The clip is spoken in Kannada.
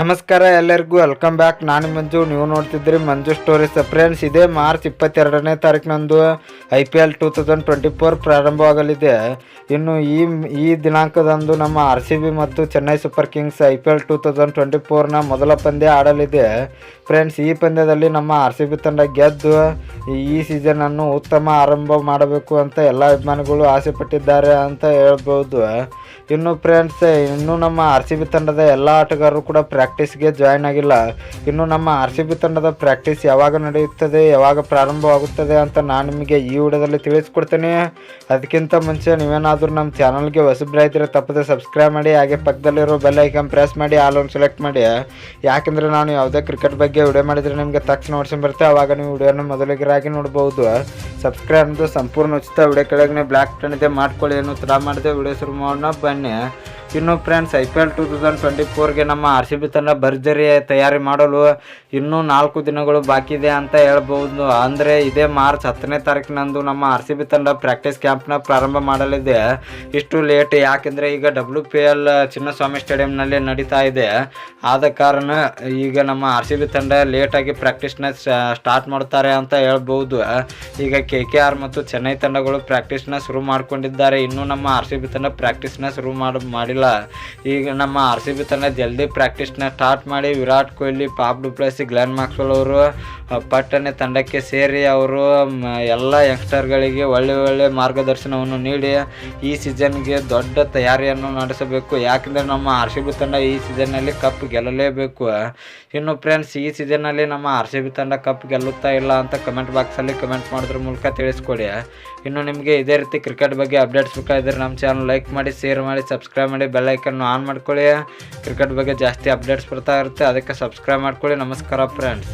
ನಮಸ್ಕಾರ ಎಲ್ಲರಿಗೂ ವೆಲ್ಕಮ್ ಬ್ಯಾಕ್ ನಾನು ಮಂಜು, ನೀವು ನೋಡ್ತಿದ್ರಿ ಮಂಜು ಸ್ಟೋರೀಸ್ ಫ್ರೆಂಡ್ಸ್ ಇದೇ ಮಾರ್ಚ್ ಇಪ್ಪತ್ತೆರಡನೇ ತಾರೀಕಿನಂದು I P L two thousand twenty four ಪ್ರಾರಂಭವಾಗಲಿದೆ. ಇನ್ನು ಈ ಈ ದಿನಾಂಕದಂದು ನಮ್ಮ ಆರ್ ಸಿ ಬಿ ಮತ್ತು Chennai super kings I P L two thousand twenty ಫೋರ್ನ ಮೊದಲ ಪಂದ್ಯ ಆಡಲಿದೆ. ಫ್ರೆಂಡ್ಸ್ ಈ ಪಂದ್ಯದಲ್ಲಿ ನಮ್ಮ ಆರ್ ಸಿ ಬಿ ತಂಡ ಗೆದ್ದು ಈ ಸೀಸನನ್ನು ಉತ್ತಮ ಆರಂಭ ಮಾಡಬೇಕು ಅಂತ ಎಲ್ಲ ಅಭಿಮಾನಿಗಳು ಆಸೆ ಪಟ್ಟಿದ್ದಾರೆ ಅಂತ ಹೇಳ್ಬೋದು. ಇನ್ನು ಫ್ರೆಂಡ್ಸ್ ಇನ್ನು ನಮ್ಮ ಆರ್ ಸಿ ಬಿ ತಂಡದ ಎಲ್ಲ ಆಟಗಾರರು ಕೂಡ ಪ್ರಾಕ್ಟೀಸ್ಗೆ ಜಾಯ್ನ್ ಆಗಿಲ್ಲ. ಇನ್ನು ನಮ್ಮ ಆರ್ ಸಿ ಬಿ ತಂಡದ ಪ್ರಾಕ್ಟೀಸ್ ಯಾವಾಗ ನಡೆಯುತ್ತದೆ, ಯಾವಾಗ ಪ್ರಾರಂಭವಾಗುತ್ತದೆ ಅಂತ ನಾನು ನಿಮಗೆ ಈ ವಿಡಿಯೋದಲ್ಲಿ ತಿಳಿಸ್ಕೊಡ್ತೇನೆ. ಅದಕ್ಕಿಂತ ಮುಂಚೆ ನೀವೇನಾದರೂ ನಮ್ಮ ಚಾನಲ್ಗೆ ಹೊಸಬ್ರಾಯ್ತಿರೋ ತಪ್ಪದೆ ಸಬ್ಸ್ಕ್ರೈಬ್ ಮಾಡಿ, ಹಾಗೆ ಪಕ್ಕದಲ್ಲಿರೋ ಬೆಲ್ ಐಕನ್ ಪ್ರೆಸ್ ಮಾಡಿ ಆಲ್ ಒಂದು ಸೆಲೆಕ್ಟ್ ಮಾಡಿ. ಯಾಕೆಂದರೆ ನಾನು ಯಾವುದೇ ಕ್ರಿಕೆಟ್ ಬಗ್ಗೆ ವಿಡಿಯೋ ಮಾಡಿದರೆ ನಿಮಗೆ ತಕ್ಷಣ ನೋಡ್ಸ್ಕೊಂಡ್ ಬರುತ್ತೆ. ಆವಾಗ ನೀವು ವಿಡಿಯೋನ ಮೊದಲಿಗರಾಗಿ ನೋಡ್ಬೋದು. ಸಬ್ಸ್ಕ್ರೈಬ್ ಅನ್ನೋದು ಸಂಪೂರ್ಣ ಉಚಿತ. ವಿಡಿಯೋ ಕೆಳಗೆ ಬ್ಲ್ಯಾಕ್ ಟನ್ ಇದೆ, ಮಾಡ್ಕೊಳ್ಳಿ ಏನು ತರ ಮಾಡಿದೆ, ವಿಡಿಯೋ ಶುರು ಮಾಡೋಣ, ಬನ್ನಿ. ಇನ್ನು friends I P L two thousand twenty ಫೋರ್ಗೆ ನಮ್ಮ ಆರ್ ಸಿ ಬಿ ತಂಡ ಭರ್ಜರಿ ತಯಾರಿ ಮಾಡಲು ಇನ್ನೂ ನಾಲ್ಕು ದಿನಗಳು ಬಾಕಿ ಇದೆ ಅಂತ ಹೇಳ್ಬೋದು. ಅಂದರೆ ಇದೇ ಮಾರ್ಚ್ ಹತ್ತನೇ ತಾರೀಕಿನಂದು ನಮ್ಮ ಆರ್ ಸಿ ಬಿ ತಂಡ ಪ್ರಾಕ್ಟೀಸ್ ಕ್ಯಾಂಪ್ನ ಪ್ರಾರಂಭ ಮಾಡಲಿದೆ. ಇಷ್ಟು ಲೇಟ್ ಯಾಕೆಂದರೆ ಈಗ ಡಬ್ಲ್ಯೂ ಪಿ ಎಲ್ ಚಿನ್ನಸ್ವಾಮಿ ಸ್ಟೇಡಿಯಂನಲ್ಲಿ ನಡೀತಾ ಇದೆ. ಆದ ಕಾರಣ ಈಗ ನಮ್ಮ ಆರ್ ಸಿ ಬಿ ತಂಡ ಲೇಟಾಗಿ ಪ್ರಾಕ್ಟೀಸ್ನ ಸ್ಟಾರ್ಟ್ ಮಾಡ್ತಾರೆ ಅಂತ ಹೇಳ್ಬೋದು. ಈಗ ಕೆ ಕೆ ಆರ್ ಮತ್ತು ಚೆನ್ನೈ ತಂಡಗಳು ಪ್ರಾಕ್ಟೀಸ್ನ ಶುರು ಮಾಡ್ಕೊಂಡಿದ್ದಾರೆ. ಇನ್ನೂ ನಮ್ಮ ಆರ್ ಸಿ ಬಿ ತಂಡ ಪ್ರಾಕ್ಟೀಸ್ನ ಶುರು ಮಾಡಿ ಈಗ ನಮ್ಮ ಆರ್ ಸಿ ಬಿ ತಂಡ ಜಲ್ದಿ ಪ್ರಾಕ್ಟೀಸ್ನ ಸ್ಟಾರ್ಟ್ ಮಾಡಿ Virat Kohli, Faf du Plessis, Glenn Maxwell ಅವರು ಪಟ್ಟಣ ತಂಡಕ್ಕೆ ಸೇರಿ ಅವರು ಎಲ್ಲ ಯಂಗ್ಸ್ಟರ್ಗಳಿಗೆ ಒಳ್ಳೆ ಒಳ್ಳೆ ಮಾರ್ಗದರ್ಶನವನ್ನು ನೀಡಿ ಈ ಸೀಸನ್ಗೆ ದೊಡ್ಡ ತಯಾರಿಯನ್ನು ನಡೆಸಬೇಕು. ಯಾಕೆಂದರೆ ನಮ್ಮ ಆರ್ ಸಿ ಬಿ ತಂಡ ಈ ಸೀಸನ್ನಲ್ಲಿ ಕಪ್ ಗೆಲ್ಲಲೇಬೇಕು. ಇನ್ನು ಫ್ರೆಂಡ್ಸ್ ಈ ಸೀಸನ್ನಲ್ಲಿ ನಮ್ಮ ಆರ್ ಸಿ ಬಿ ತಂಡ ಕಪ್ ಗೆಲ್ಲುತ್ತಾ ಇಲ್ಲ ಅಂತ ಕಮೆಂಟ್ ಬಾಕ್ಸಲ್ಲಿ ಕಮೆಂಟ್ ಮಾಡೋದ್ರ ಮೂಲಕ ತಿಳಿಸ್ಕೊಡಿ. ಇನ್ನು ನಿಮಗೆ ಇದೇ ರೀತಿ ಕ್ರಿಕೆಟ್ ಬಗ್ಗೆ ಅಪ್ಡೇಟ್ಸ್ ಬೇಕಾದರೆ ನಮ್ಮ ಚಾನಲ್ ಲೈಕ್ ಮಾಡಿ ಶೇರ್ ಮಾಡಿ ಸಬ್ಸ್ಕ್ರೈಬ್ ಮಾಡಿ. ಬೆಲ್ ಐಕನ್ನು ಆನ್ ಮಾಡ್ಕೊಳ್ಳಿ. ಕ್ರಿಕೆಟ್ ಬಗ್ಗೆ ಜಾಸ್ತಿ ಅಪ್ಡೇಟ್ಸ್ ಬರ್ತಾ ಇರುತ್ತೆ. ಅದಕ್ಕೆ ಸಬ್ಸ್ಕ್ರೈಬ್ ಮಾಡ್ಕೊಳ್ಳಿ. ನಮಸ್ಕಾರ ಫ್ರೆಂಡ್ಸ್